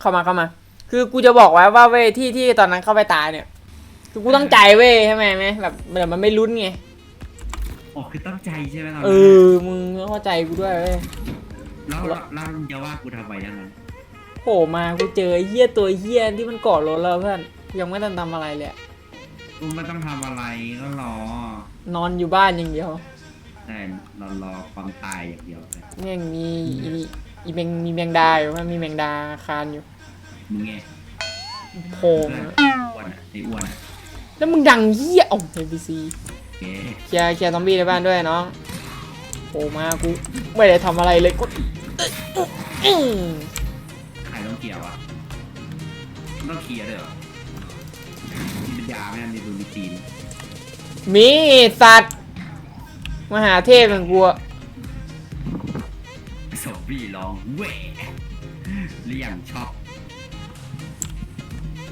เข้ามาเข้ามา คือกูจะบอกไว้ว่าเว้ยที่ที่ตอนนั้นเข้าไปตายเนี่ย คือกูตั้งใจเว้ยใช่ไหมไหมแบบเดี๋ยวมันไม่ลุ้นไงอ๋อคือตั้งใจใช่ไหมตอนเอนั้นอมึงต้องเข้าใจกูด้วยเว้ยแล้วแล้วแล้วมึงจะว่ากูทำไมยังไงโผล่มากูเจอไอ้เหี้ยตัวเหี้ยที่มันเกาะรถเราเพื่อนยังไม่ทันทำอะไรเลยอะกูไม่ต้องทำอะไรก็รอนอนอยู่บ้านอย่างเดียวแต่รอรอความตายอย่างเดียวเลยเนี่ยมี อีอีแมงมีแมงดาอยู่มันมีแมงดาคานอยู่มึงไงโผล่เพื่อนมาอ้วนอะไอ้อ้วนอะแล้วมึงดังเหี้ยอ๋อเอพีซีโอเคเคลียร์เคลียร์ซอมบี้ในบ้านด้วยน้องโผล่มากูไม่ได้ทำอะไรเลยกูอื้อใครต้องเคลียร์วะต้องเคลียร์ด้วยเหรอมีปัญญาไหมมีดูมีจีนมีสัตว์มหาเทพอย่างกูอะสม บี้ร้องเว่เรียงชอบ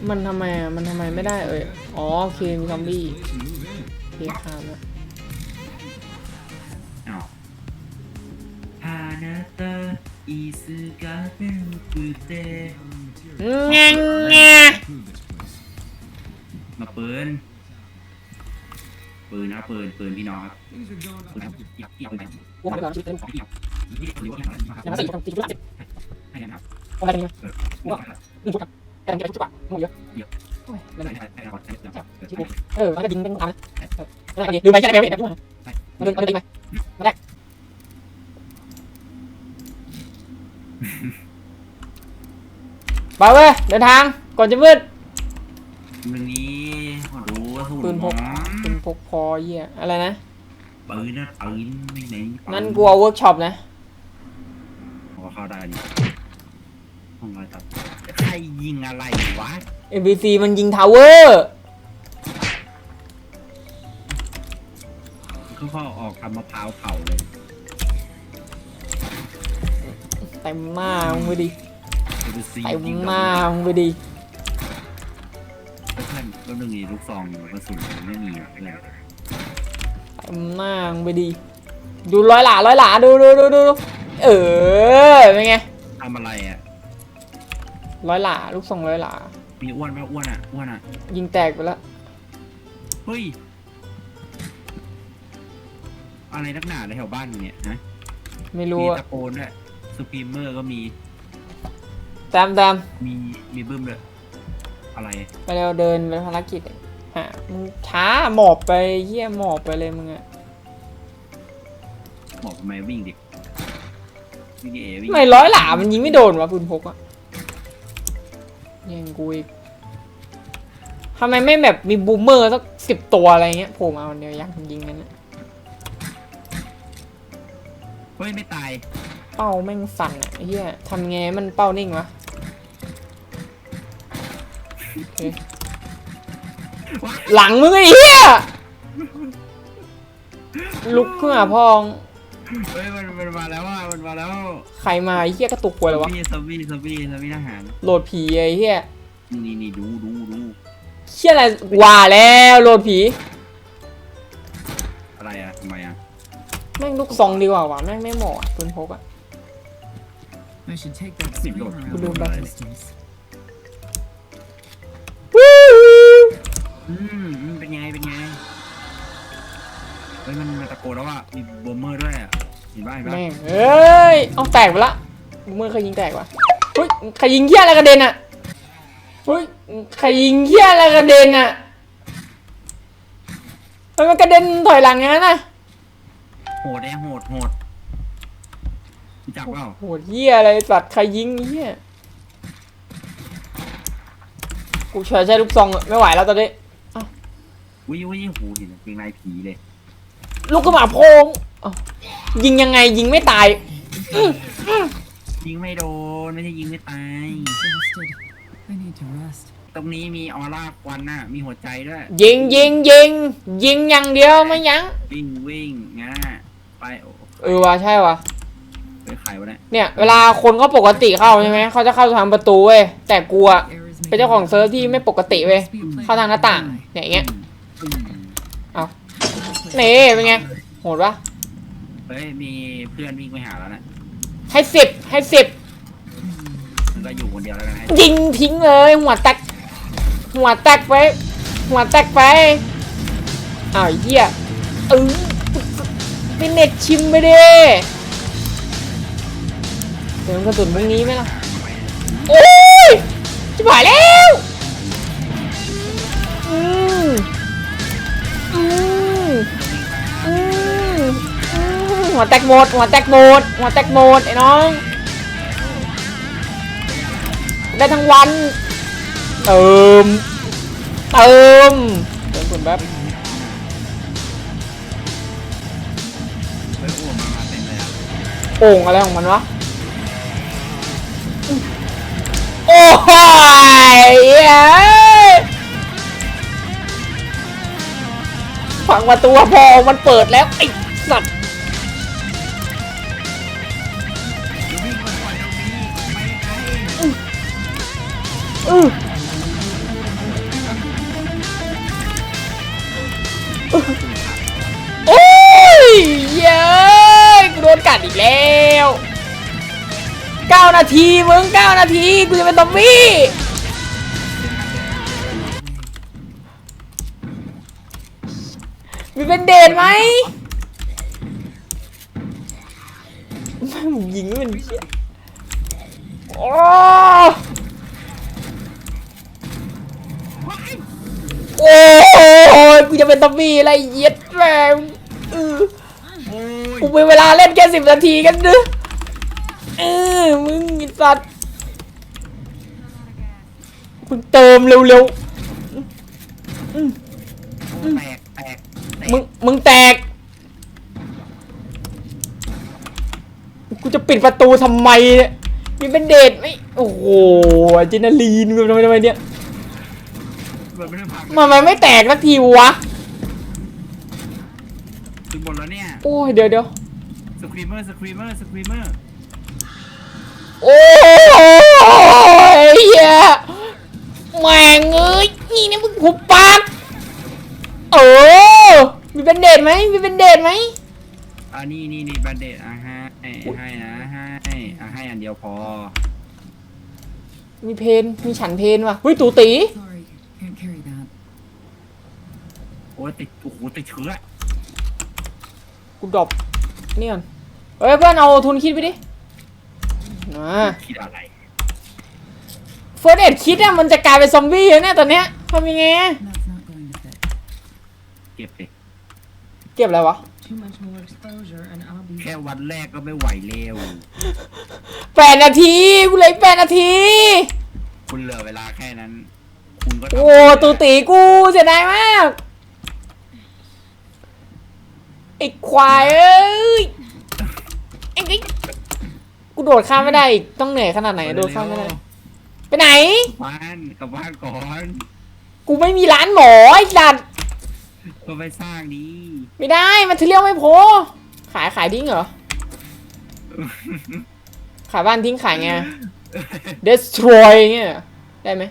มันทำไมอะ มันทำไมไม่ได้เอ่ย อ๋อโอเคมีซอมบี้โอเคคานแล้วอ้าวฮานาเตออิซึกะเตกุเตงงงมาปืน ปืนนะปืนปืนพี่น้องครับปืนครับอยากเกี่ยวไปกูหาไปก่อนชีวิตเต็มของพี่ครับนี่หรือว่าอะไรครับยังสี่ทำสี่ชุดละสิบให้นะครับอะไรกันเนี่ยเออกูว่าหนึ่งชุดครับแต่ยังเก็บชุดกว่ามึงเยอะโอ้ยนั่นให้แหละให้ให้เราให้เราชีวิตเออมันก็ยิงเป็นทางนะเออนั่นแหละดูไปแค่ไหนไม่เห็นนะมาเดินมาเดินไปมาแรกไปเว้ยเดินทางก่อนจะมืดวันนี้ขอดูสูตปืรนหพมอก ปืนพกพอเหี้ยอะไรนะปืนนะปืนไม่ไหนนั่นกูเอาเวิร์กช็อปนะพอเข้าได้ดิห้องอะไรตัดใครยิงอะไรวะ NPC มันยิงทาวเวอร์เขาเข้าออกทำมะพร้าวเผาเลยเต็มหน้ามึงไปดิดูสิเต็มหน้ามึงไปดิ เพื่อนก็หนึ่งอีลูกซองกระสุนไม่มีอะเพื่อนเต็มหน้ามึงไปดิดูร้อยหลาร้อยหลาดูดูดูดูดูเออเป็นไงทำอะไรอะ ร้อยหลาลูกทรงร้อยหลา มีอ้วนปะอ้วนอะอ้วนอะ ยิงแตกไปแล้วเฮ้ย อะไรนักหนาในแถวบ้านมึงเนี่ยฮะไม่รู้มีอะตะโกนด้วยสปีมเมอร์ก็มี ตามตามมีมีบึ้มด้วย อะไร ไปเร็วเดินไปภารกิจฮะมึงช้าหมอบไปเหี้ยหมอบไปเลยมึงอะบอกทำไมวิ่งดิวิ่งดิเอวิ่งทำไมร้อยหลามันยิงไม่โดนวะปืนพกอะแย่งกูอีกทำไมไม่แบบมีบูมเมอร์สักสิบตัวอะไรเงี้ยโผล่มาวันเดียวอยากยิงกันนะเฮ้ยไม่ตาย เป้าแม่งสั่นอะไอ้เฮียทำไงให้มันเป้านิ่งวะโอเค หลังมึงไอ้เฮียลุกขึ้นมาพอง เฮ้ยมันมันมาแล้วว่ามันมาแล้วใครมาไอ้เฮียกระตุกป่วยเลยวะ ซอมบี้ซอมบี้ซอมบี้ทหาร โหลดผีไอ้เฮียนี่นี่ดูดูดูเฮียอะไรว่าแล้วโหลดผี อะไรอะทำไมอะแม่งลูกซองดีกว่าวะแม่งไม่เหมาะอะปืนพกอะ I should take that Sit speed down. round Good the luck. Distance. วู้อืมอืมเป็นไง เป็นไง เฮ้ย มันมาตะโกนแล้วว่ามีบอมเมอร์ด้วยอะเห็นป่ะเห็นป่ะแม่งเอ้ย เอาแตกไปละมือใครยิงแตกวะเฮ้ย ใครยิงเฮียอะไรกระเด็นอะเฮ้ย ใครยิงเฮียอะไรกระเด็นอะทำไมมันกระเด็นถอยหลังอย่างนั้นน่ะโหดแน่โหดโหดรู้จักเปล่าโหดเฮียอะไรสัตว์ใครยิงเฮีย กูเฉยใช้ลูกซองอะไม่ไหวแล้วตอนนี้วิววิหูเห็นเกงในผีเลยลูกกระหมาโพงอ้าวยิงยังไงยิงไม่ตาย ยิงไม่โดนไม่ใช่ยิงไม่ตาย Exhausted. I need to rest. ตรงนี้มีออร่าควันน่ะมีหัวใจด้วย ยิงยิงยิงยิงอย่างเดียวไม่ยั้งวิ่งวิ่งงั้นน่ะไปโอ้เออว่ะใช่ว่ะไปใครวะเนี่ยเนี่ยเวลาคนเขาปกติเข้าใช่ไหมเขาจะเข้าทางประตูเว้ยแต่กูอะ Air is เป็นเจ้าของเซิร์ฟที่ไม่ปกติเว้ย Must be a place เข้าทางหน้าต่าง to เนี่ยอย่างเงี้ยอืม hide. นี่เป็นไงโหดปะเฮ้ยมีเพื่อนวิ่งไปหาแล้วน่ะให้สิบให้สิบมันก็อยู่คนเดียวแล้วกันให้ยิงทิ้งเลยหัวแตกหัวแตกไป หัวแตกไปอ้าวไอ้เหี้ยเออเป็นเน็ตชิมไปดิเติมกระสุนพวกนี้ไหมล่ะโอ้ย ชิบหายแล้วอืมอืมอืมอืมหัวแตกหมด หัวแตกหมด หัวแตกหมดไอ้น้อง ได้ทั้งวัน เติม เติมเติมคุณแบบเฮ้ยโอ้มามาเต็มเลยอะโอ่งอะไรของมันวะ อ้ยฝังประตูพอมันเปิดแล้วไอ้สัตว์เดี๋ยววิ่งมาปล่อยตรงนี้ไปไกลอื้อโอ้ยเย้กูโดนกัดอีกแล้วานาทีมึงเก้านาที กูจะเป็นซอมบี้มีเป็นเดทไหมไม่มึงยิงมันเชี่ยโอ้โอ้ยกูจะเป็นซอมบี้อะไรเย็ดแม่งออโอ้ยกูมีเวลาเล่นแค่สิบนาทีกันนึ เออมึงไอ้สัตว์มึงเติมเร็วแตกแตกแตกๆมึงมึงแตก กูจะปิดประตูทำไมเนี่ยมีเป็นเดทไหมโอ้โหอะดรีนาลีนมึงทำไมทำไมเนี่ยมันไม่ได้พักมันมันไม่แตกสักทีวะ ถึงหมดแล้วเนี่ยโอ้ยเดี๋ยวเดี๋ยวสครีมเมอร์สครีมเมอร์สครีมเมอร์ โอ้ยเหี้ยแม่งเอ้ยนี่นี่มึงหุบปากเออมีเป็นเดทไหมมีเป็นเดทไหมอ่านี่นี่นี่แบนเดดอะให้ให้นะให้อะให้อันเดียวพอมีเพนมีฉันเพนว่ะเฮ้ยตูตี Sorry, can't carry that. โอ้ยติดโอ้โหติดเชื้อกูดรอปนี่ก่อนเฮ้ยเพื่อนเอาทุนคิดไปดิ นะคิดอะไรเฟิร์สเอ็ดคิดอะมันจะกลายเป็นซอมบี้แล้วเนี่ยตอนเนี้ยทำยังไงอะ That's not going to fit. เก็บสิเก็บอะไรวะ Too much more exposure and I'll be แค่วันแรกก็ไม่ไหวเร็วแปดนาทีกูเหลยแปดนาที คุณเหลือเวลาแค่นั้น คุณก็ทำโอ้ตูตีกูเสียดายมากไอ้ควายเอ้ยไอ้ไอ้กู โดดข้ามไม่ได้อีกต้องเหนื่อยขนาดไหนโดดข้ามไม่ได้ ไปไหน บ้านกลับบ้านก่อนกูไม่มีร้านหมอไอ้สัตว์ก็ไปสร้างดีไม่ได้มันเที่ยวไม่พอขายขายทิ้งเหรอ ขายบ้านทิ้งขายไง destroy เงี้ยได้ไหม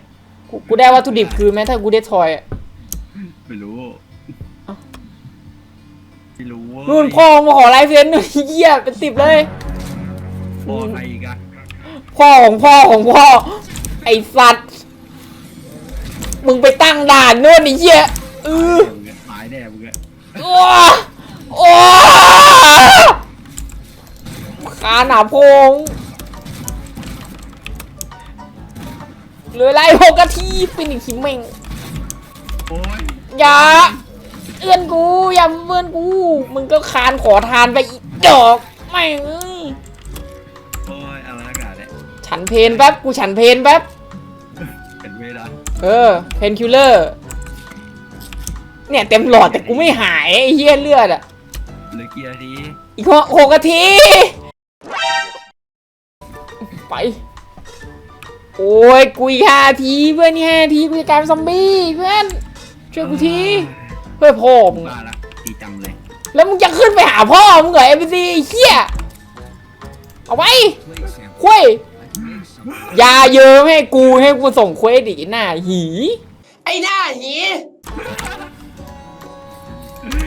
กูกูได้วัตถุดิบคือแม้ถ้ากู destroy อะไม่รู้เอ้าไม่รู้เว้ย นู่นพ่อมาขอไลฟ์เฟนหน่อยเหี้ยเป็นสิบเลย พ่อใครอีกอะพ่อของพ่อของพ่อ ไอสัตว์ มึงไปตั้งด่านนู่นไอ้เหี้ยเออหายแน่มึงอะโอ้โอ้ขาหนาโพงเหลือไรหกนาทีฟินิกคิมเมงโอ้ยอย่าเอื้อนกูอย่าเอื้อนกู มึงก็คานขอทานไปอีกดอกไม่งเอ้ย ฉันเพนแป๊บกูฉันเพนแป๊บเป็นเวลาเออเพนคิลเลอร์เนี่ยเต็มหลอดแต่กูไม่หายไอ้เหี้ยเลือดอะเหลือกี่นาทีอีกหกหกนาที ไป โอ้ยกูอีกห้านาทีเพื่อนนี่ห้านาทีกูจะกลายเป็นซอมบี้เพื่อนช่วยกูทีเพื่อพ่อมึงอะมาละดีจังเลย แล้วมึงจะขึ้นไปหาพ่อมึงเหรอเอ็มซีเฮียเอาไว้คุยอ ยาเยอะให้กูให้กูส่งเควสอีกไอ้หน้าหีไอ้หน้าหี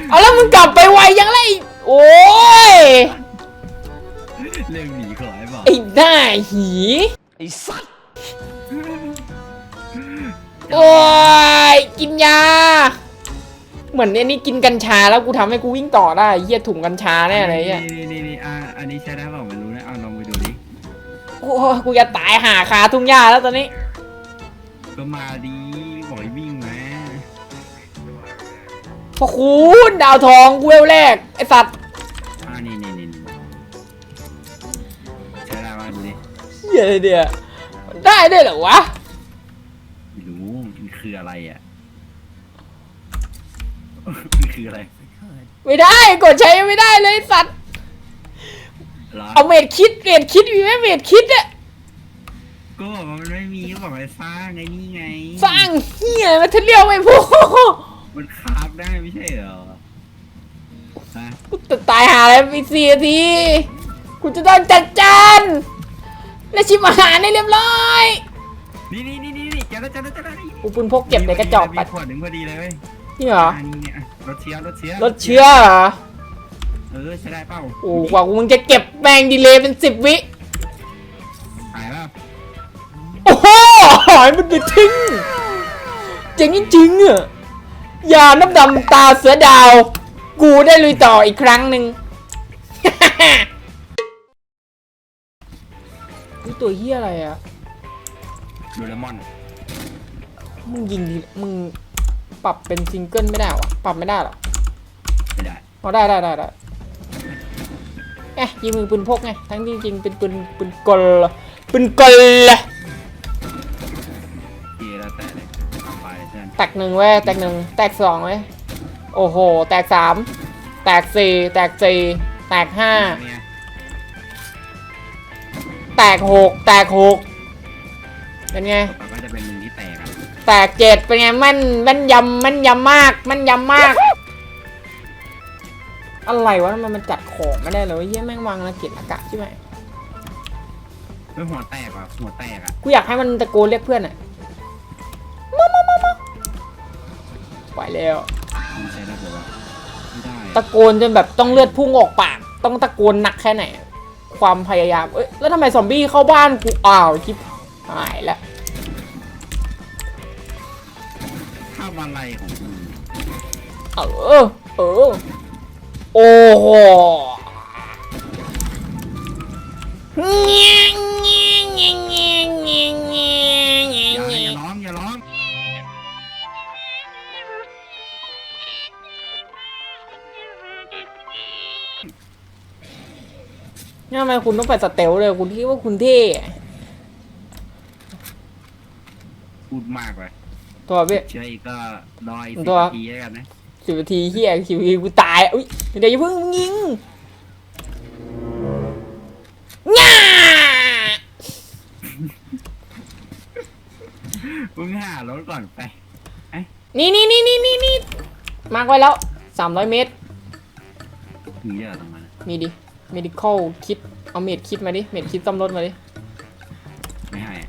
เอาแล้วมึงกลับไปไวยังไงโอ้ยเรื่องหนีขอให้บอกไอ้หน้าหีไอ้สัตว์โอ้ยกินยา เหมือนอันนี้กินกัญชาแล้วกูทำให้กูวิ่งต่อได้เหี้ยถุงกัญชาแน่เลยเหี้ยนี่นี่นี่อะอันนี้ใช้ได้เปล่า โอ้ยกูจะตายหาคาทุ่งหญ้าแล้วตอนนี้ ก็มาดีบอกให้วิ่งมาพอคุณดาวทองกูเวลแรก ไอสัตว์อ่านี่นี่นี่นี่ใช้ได้ป่ะดูดิเหี้ยเดียวได้ด้วยเหรอวะ ไม่รู้มันคืออะไรอะ มันคืออะไร If we could. ไม่ได้กดใช้ยังไม่ได้เลยไอ้สัตว์ เหรอเอาเมดคิดเมดคิดมีไหมเมดคิดอะก็บอกว่ามันไม่มีก็บอกให้สร้างไงนี่ไงสร้างเหี้ยมาเทเรียลไม่พูดมันคราฟได้ไม่ใช่เหรอฮะกูจะตายหาแล้วอีกสี่นาทีกูจะต้องจัดจานและชิมอาหารให้เรียบร้อยนี่นี่นี่นี่นี่เจอแล้วเจอแล้วเจอแล้วกูปืนพกเก็บในกระจอกไปปัดขวดหนึ่งพอดีเลยเว้ยนี่เหรอ อันนี้เนี่ยอะรถเชียร์รถเชียร์รถเชื้อเหรอ เออใช้ได้เปล่าโอ้กว่ากูมึงจะเก็บแมงดีเลย์เป็นสิบวิหายแล้วโอ้โหหายมันไปทิ้งเจ๋งจริงๆอะยาน้ำดำตาเสือดาว กูได้ลุยต่ออีกครั้งหนึ่งนี่ตัวเฮียอะไรอะโดเรมอนมึงยิงดีมึงปรับเป็นซิงเกิลไม่ได้วะปรับไม่ได้หรอไม่ได้อ๋อได้ได้ได้ได้ เอ๊ะยิงมือปืนพกไง ทั้งที่จริงเป็นปืนปืนกลปืนกลทีแล้วแต่เลยทำไปเพื่อนแตกหนึ่งเว้ยแตกหนึ่งแตกสองเว้ยโอ้โห แตกสามแตกสี่แตกสี่แตกห้าเนี่ยแตกหกแตกหกเป็นไง ต่อไปก็จะเป็นหนึ่งที่แตกอะแตกเจ็ดเป็นไงแม่นแม่นยำแม่นยำมากแม่นยำมาก อะไรวะทำไมมันจัดของไม่ได้เลยวะเฮียแม่งวางระเกียดอากาศใช่ไหมไม่หัวแตกอะหัวแตกอะกูอยากให้มันตะโกนเรียกเพื่อนอะมามามามาไหวแล้ว มันใช้ได้ปะวะไม่ได้ตะโกนจนแบบต้องเลือดพุ่งออกปาก ต้องตะโกนหนักแค่ไหน ความพยายาม เอ้ย แล้วทำไมซอมบี้เข้าบ้านกู อ้าวชิบหายแล้วทำอะไรของมึงเออ เออ โอ้โหเงี้ยเงี้ยเงี้ยเงี้ยเงี้ยเงี้ยเงี้ยอย่าเงี้อย่ายร้องอย่าร้องทำไมคุณต้องไปสเตลเลย คุณคิดว่าคุณเท่อะพูดมากเลยตัวพี่เชื่ออีกก็รออีกตัสิบวนาทีแล้วกันนะ สิบนาทีเฮียสิบนาทีกูตาย อุ้ยเดี๋ยวอย่าเพิ่งยิงง่ามึงหารถก่อนไปนี่นี่นี่นี่นี่นี่มาร์กไว้แล้วสามร้อยเมตรมีเยอะตรงนั้นมีดิ medical คิด เอาเมดคิดมาดิ เมดคิดซ่อมรถมาดิ ไม่ให้อะ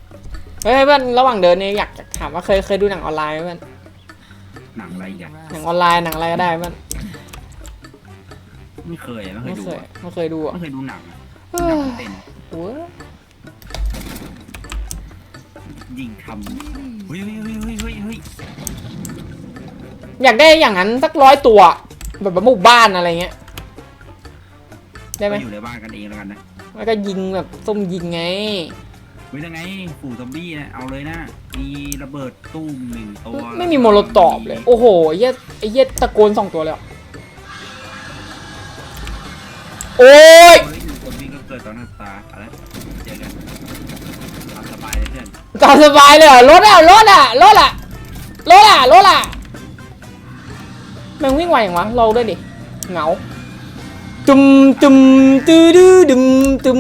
เฮ้ยเพื่อนระหว่างเดินเนี่ยอยากจะถามว่าเคยเคยดูหนังออนไลน์ไหมเพื่อน หนังอะไรอีกันหนังออนไลน์หนังอะไรก็ได้เพื่อนไม่เคยอะไม่เคไม่ยดูเคยอะไม่เคยดูอะไม่เคยดูหนังอะเฮ้หนังยเต้นโอ้ยยิงทำเฮ้ยเฮ้ยเฮ้ยเฮ้ยเฮ้ยเฮ้ยอยากได้อย่างนั้นสักร้อยตัว แบบแบบหมู่บ้านอะไรเงี้ย ได้ไหมอยู่ในบ้านกันเองแล้วกันนะ แล้วก็ยิงแบบส้มยิงไง เฮ้ยยังไงฝูซอมบี้นะเอาเลยนะ มีระเบิดตุ้มหนึ่งตัวไม่มีโมโลตอบเลย โอ้โหไอ้เหี้ยไอ้เหี้ยตะโกนสองตัวเลยเหรอโอ้ยเฮ้ยหนึ่งคนวิ่งก็เกิดตอนหน้าตาอะไรเจอกันตามสบายเลยเพื่อนตามสบายเลยเหรอรถอะรถอะรถอะรถอะรถอะแมันวิ่งไวอย่างวะเราด้วยดิเหงาตุมตุมตื้อดื้อดึมตุม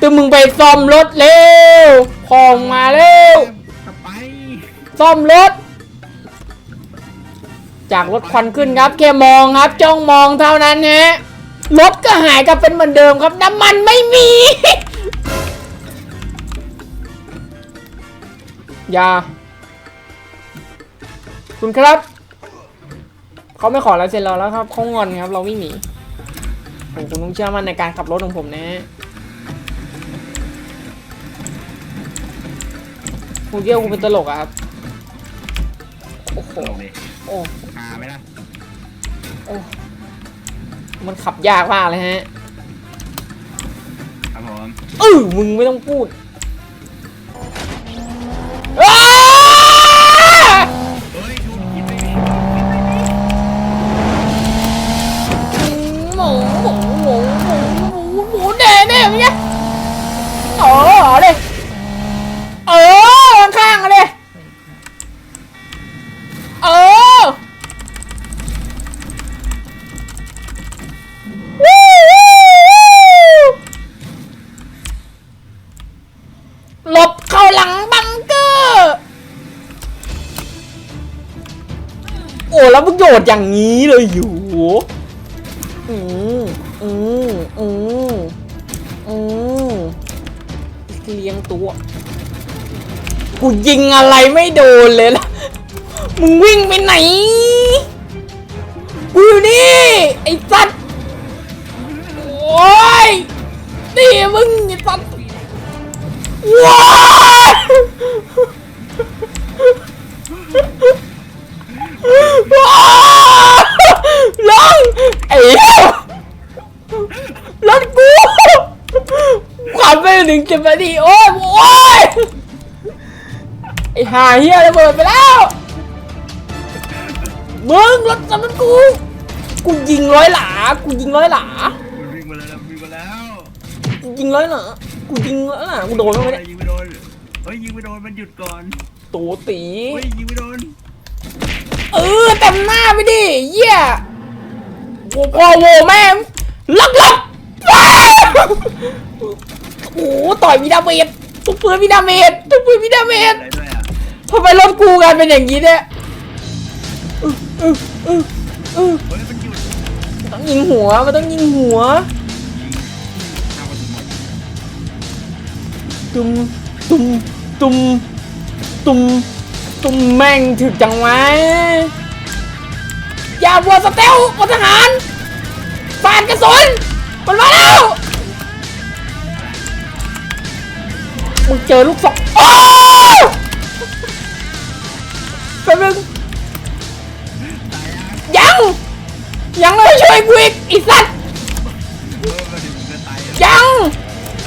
ตุมมึงไปซ่อมรถเร็วพองมาเร็ว กลับไปซ่อมรถ จากรถควันขึ้นครับ แค่มองครับ จ้องมองเท่านั้นฮะ รถก็หายกลับเป็นเหมือนเดิมครับ น้ำมันไม่มี อย่า คุณครับ เขาไม่ขอลายเซ็นเราแล้วครับเขางอนครับ เราวิ่งหนีโอ้คุณต้องเชื่อมั่นในการขับรถของผมนะ กูเกี่ยวกูเป็นตลกอะครับ โอ้โหตลกเลยโอ้ หาไหมล่ะโอ้ มันขับยากมากเลยฮะครับผม เออมึงไม่ต้องพูดอ้า อย่างนี้เลยอยู่ อืมอืมอืมอืมเลี้ยงตัว กูยิงอะไรไม่โดนเลยล่ะ มึงวิ่งไปไหน กูอยู่นี่ ไอ้สัตว์ โอ้ย นี่มึงไอ้สัตว์ว้ายว้าย เหี้ยรถกูขับไปหนึ่งสิบนาทีโอ้ยโอ้ยไอ้ห่าเฮียระเบิดไปแล้วมึงรถสำนักกูกูยิงร้อยหลากูยิงร้อยหลามันวิ่งมาแล้ววิ่งมาแล้วกูยิงร้อยหลากูยิงร้อยหลากูโดนมั้ยเนี่ยยิงไม่โดนเฮ้ยยิงไม่โดนมันหยุดก่อนตัวตีเฮ้ยยิงไม่โดนเออเต็มหน้าไปดิเหี้ย โวโวโวแม่งลักลักโอ้โหต่อยมีดาเมจทุกปืนมีดาเมจทุกปืนมีดาเมจอะไรด้วยอะทำไมรถกูกันเป็นอย่างนี้เนี่ยอื้ออื้ออื้ออื้อเฮ้ยมันหยุดต้องยิงหัวมันต้องยิงหัวทางประตูหมดตุ้มตุ้มตุ้มตุ้มตุ้มแม่งถึกจังวะ อย่าบัวสเตลพลทหารฟาดกระสุนมันมาแล้วมึงเจอลูกศรโอ้แป๊บนึงยัง ยังไม่ช่วยกูอีกอีสัตว์ยัง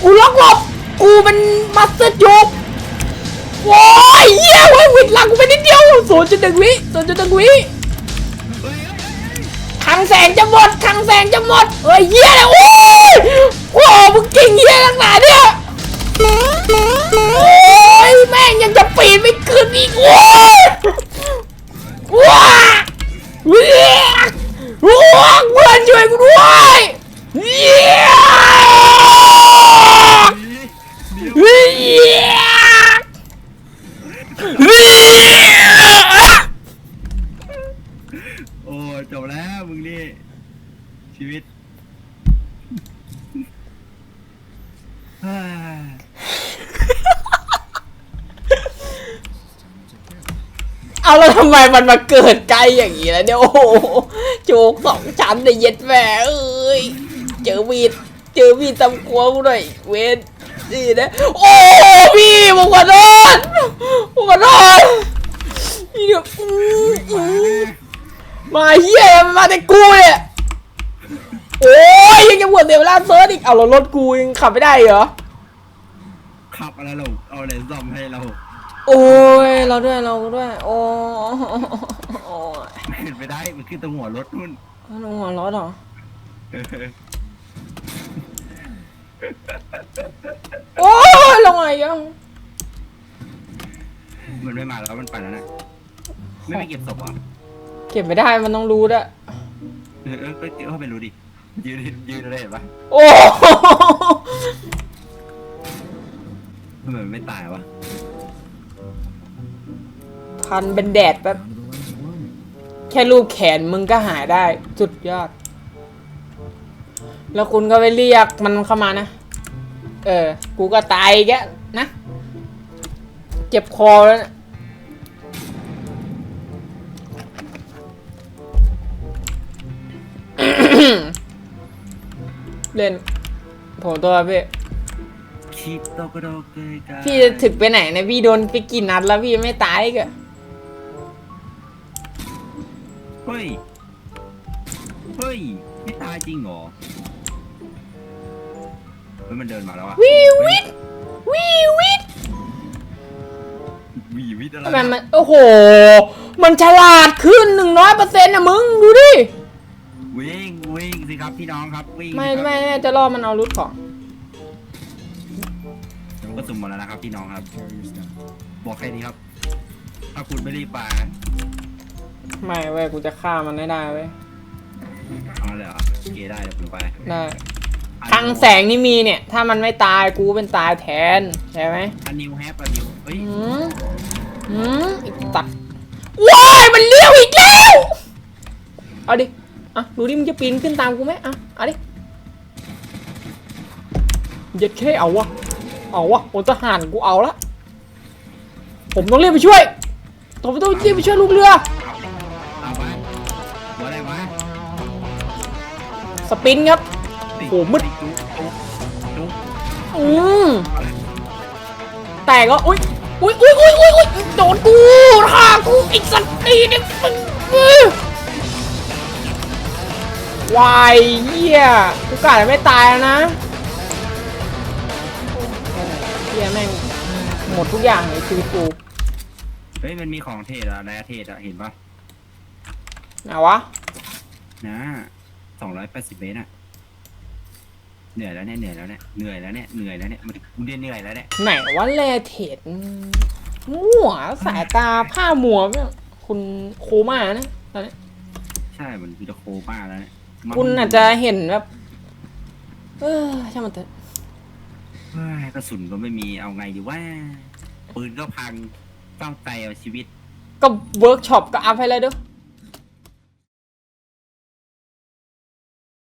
กูล็อกหลบกูเป็นมาสเตอร์จูบโว้ยเหี้ยเว้ยวิดหลังกูไปนิดเดียวศูนย์จุดหนึ่งวิศูนย์จุดหนึ่งวิ ขังแสงจะหมดขังแสงจะหมดเฮ้ยเหี้ยเลยโอ้ยโอ้มึงเก่งเหี้ยนักหนาเนี่ย ไมมันมาเกิดไกลอย่างนี้แล้วเนี่ยโอ้โหโจกสองชั้นเนี่ยเย็ดแหม่เอ้ยเจอมีดเจอมีดตำครัวกูหน่อยเวนนี่นะโอ้พี่ผมขอโทษผมขอโทษพี่เดี๋ยวมาเฮียมาแต่กูเนี่ยโอ้ยยังจะบวชเดี๋ยวเวลาเซิร์ชอีกเอาแล้วรถกูยังขับไม่ได้เหรอขับอะไรเราเอาอะไรซ่อมให้เรา โอ้ยเราด้วยเราด้วย โอ้โอ้ยขึ้นไปได้มันขึ้นตรงหัวรถนู่นลงหัวร้อนเหรอโอ้ยลงไงยังมันไม่มาแล้วมันไปแล้วนะไม่ไปเก็บศพเหรอะเก็บไม่ได้มันต้องรู้ด้วยเออเออก็เก็บเข้าไปรู้ดิยืนยืนอะไรเห็นปะโอ้ทำไมมันไม่ตายวะ พันเป็นแดดแป๊บแค่รูปแขนมึงก็หายได้สุดยอด แล้วคุณก็ไปเรียกมันเข้ามานะ เออ กูก็ตายแกนะ เจ็บคอแล้วนะเล่น ผมตัวพี่ชิปโตโกโดเกยกาพี่จะถึกไปไหนเนี่ยพี่โดนไปกี่นัดแล้วพี่ยังไม่ตายอีกอะ เฮ้ย เฮ้ย ไม่ตายจริงเหรอเฮ้ยมันเดินมาแล้วอะวิววิทวิววิทวีวิทอะไรทำไมมัน โอ้โห มันฉลาดขึ้นหนึ่งร้อยเปอร์เซ็นต์อะมึง ดูดิ วิ่งวิ่งสิครับพี่น้องครับวิ่งไม่สิครับไม่ไม่จะล่อมันเอารุดของ ผมก็สุ่มหมดแล้วนะครับพี่น้องครับ บอกแค่นี้ครับ ถ้าคุณไม่รีบไป ไม่เว้ยกูจะฆ่ามันให้ได้เว้ยเอาเลยเหรอโอเคได้เดี๋ยวผมไปได้คลังแสงนี่มีเนี่ย ถ้ามันไม่ตายกูเป็นตายแทนใช่ไหมอันนิวแฮปอันนิวเฮ้ยหืมหืมอีกตัดว้ายมันเลี้ยวอีกแล้วเอาดิอะดูดิมึงจะปีนขึ้นตามกูไหมอะเอาดิเย็ดแค่เอาวะเอาวะผมทหารกูเอาละผมต้องเรียกไปช่วยผมต้องเรียกไปช่วยลูกเรือ สปินครับโอ้โหมืดจุ๊บจุ๊บจุ๊บอืมแต่ก็อุ้ยอุ้ยอุ้ยอุ้ยอุ้ยอุ้ยโดนกูฆ่ากูไอ้สัตว์ตีเนี่ยมึงอื้อวายเหี้ยกูกะจะไม่ตายแล้วนะเหี้ยแม่งหมดทุกอย่างในชีวิตกูเฮ้ยมันมีของเทศอะไดอะเทศอะเห็นปะไหนวะนะ สองร้อยแปดสิบเมตรอะเหนื่อยแล้วเนี่ยเหนื่อยแล้วเนี่ยเหนื่อยแล้วเนี่ยเหนื่อยแล้วเนี่ยมันกูเรียนเหนื่อยแล้วเนี่ยไหนวะแลเทดมั่วสายตาผ้ามัวเนี่ยคุณโคม่านะตอนนี้ใช่มันคือจะโคม่าแล้วเนี่ยมันคุณอาจจะเห็นแบบ เออช่างมันเถอะเฮ้ยกระสุนก็ไม่มีเอาไงดีว่าปืนก็พังเฝ้าใจเอาชีวิต ก็เวิร์กช็อปก็อัพให้เลยเด้อ